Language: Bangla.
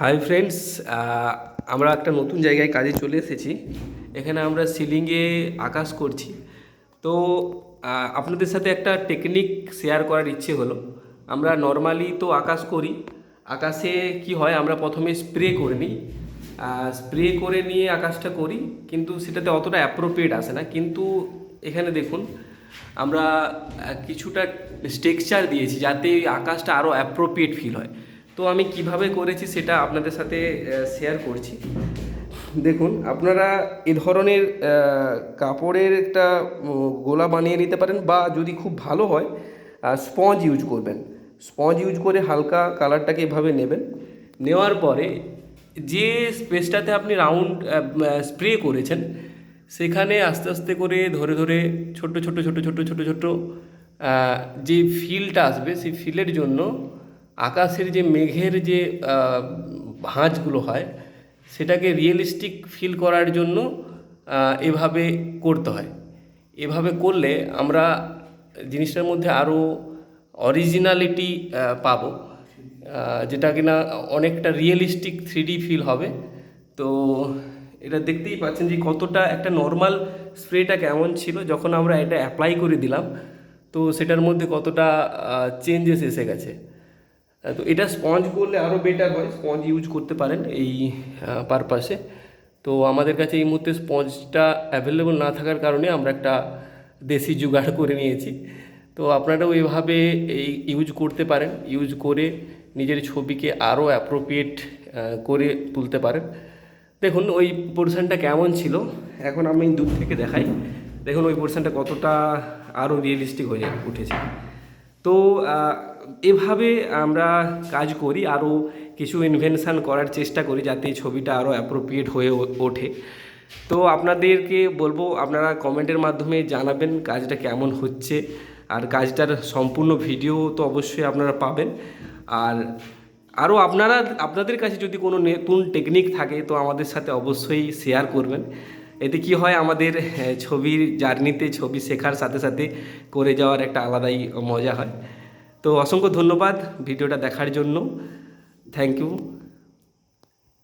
হাই ফ্রেন্ডস আমরা একটা নতুন জায়গায় কাজে চলে এসেছি। এখানে আমরা সিলিংয়ে আকাশ করছি। তো আপনাদের সাথে একটা টেকনিক শেয়ার করার ইচ্ছে হলো। আমরা নর্মালি তো আকাশ করি। আকাশে কি হয়, আমরা প্রথমে স্প্রে করে নিই। স্প্রে করে নিয়ে আকাশটা করি, কিন্তু সেটাতে অতটা অ্যাপ্রোপ্রিয়েট আসে না। কিন্তু এখানে দেখুন, আমরা কিছুটা স্ট্রেকচার দিয়েছি যাতে আকাশটা আরও অ্যাপ্রোপ্রিয়েট ফিল হয়। তো আমি কীভাবে করেছি সেটা আপনাদের সাথে শেয়ার করছি। দেখুন, আপনারা এ ধরনের কাপড়ের একটা গোলা বানিয়ে নিতে পারেন বা যদি খুব ভালো হয় স্পঞ্জ ইউজ করবেন। স্পঞ্জ ইউজ করে হালকা কালারটাকে এভাবে নেবেন। নেওয়ার পরে যে স্পেসটাতে আপনি রাউন্ড স্প্রে করেছেন, সেখানে আস্তে আস্তে করে ধরে ধরে ছোট ছোট ছোট ছোট ছোট ছোট যে ফিলটা আসবে, সেই ফিলের জন্য আকাশের যে মেঘের যে ভাঁজগুলো হয়, সেটাকে রিয়েলিস্টিক ফিল করার জন্য এভাবে করতে হয়। এভাবে করলে আমরা জিনিসটার মধ্যে আরও অরিজিনালিটি পাব যেটা কিনা অনেকটা রিয়েলিস্টিক থ্রিডি ফিল হবে। তো এটা দেখতেই পাচ্ছেন যে কতটা একটা নর্মাল স্প্রেটা কেমন ছিল যখন আমরা এটা অ্যাপ্লাই করে দিলাম। তো সেটার মধ্যে কতটা চেঞ্জেস এসে গেছে। তো এটা স্পঞ্জ করলে আরও বেটার হয়। স্পঞ্জ ইউজ করতে পারেন এই পারপাসে তো আমাদের কাছে এই মুহূর্তে স্পঞ্জটা অ্যাভেলেবল না থাকার কারণে আমরা একটা দেশি জোগাড় করে নিয়েছি। তো আপনারাও এইভাবে এই ইউজ করতে পারেন। ইউজ করে নিজের ছবিকে আরও অ্যাপ্রোপ্রিয়েট করে তুলতে পারেন। দেখুন, ওই পোর্শনটা কেমন ছিল? এখন আমি দূর থেকে দেখাই। দেখুন, ওই পোর্শনটা কতটা আরও রিয়েলিস্টিক হয়ে উঠেছে। তো এভাবে আমরা কাজ করি, আরও কিছু ইনভেনশন করার চেষ্টা করি যাতে ছবিটা আরও অ্যাপ্রোপ্রিয়েট হয়ে ওঠে। তো আপনাদেরকে বলব, আপনারা কমেন্টের মাধ্যমে জানাবেন কাজটা কেমন হচ্ছে। আর কাজটার সম্পূর্ণ ভিডিও তো অবশ্যই আপনারা পাবেন। আর আরও আপনারা, আপনাদের কাছে যদি কোনো নতুন টেকনিক থাকে, তো আমাদের সাথে অবশ্যই শেয়ার করবেন। এতে কি হয়, আমাদের ছবির জার্নিতে ছবি শেখার সাথে সাথে করে যাওয়ার একটা আলাদাই মজা হয়। তো অসংখ্য ধন্যবাদ ভিডিওটা দেখার জন্য। Thank you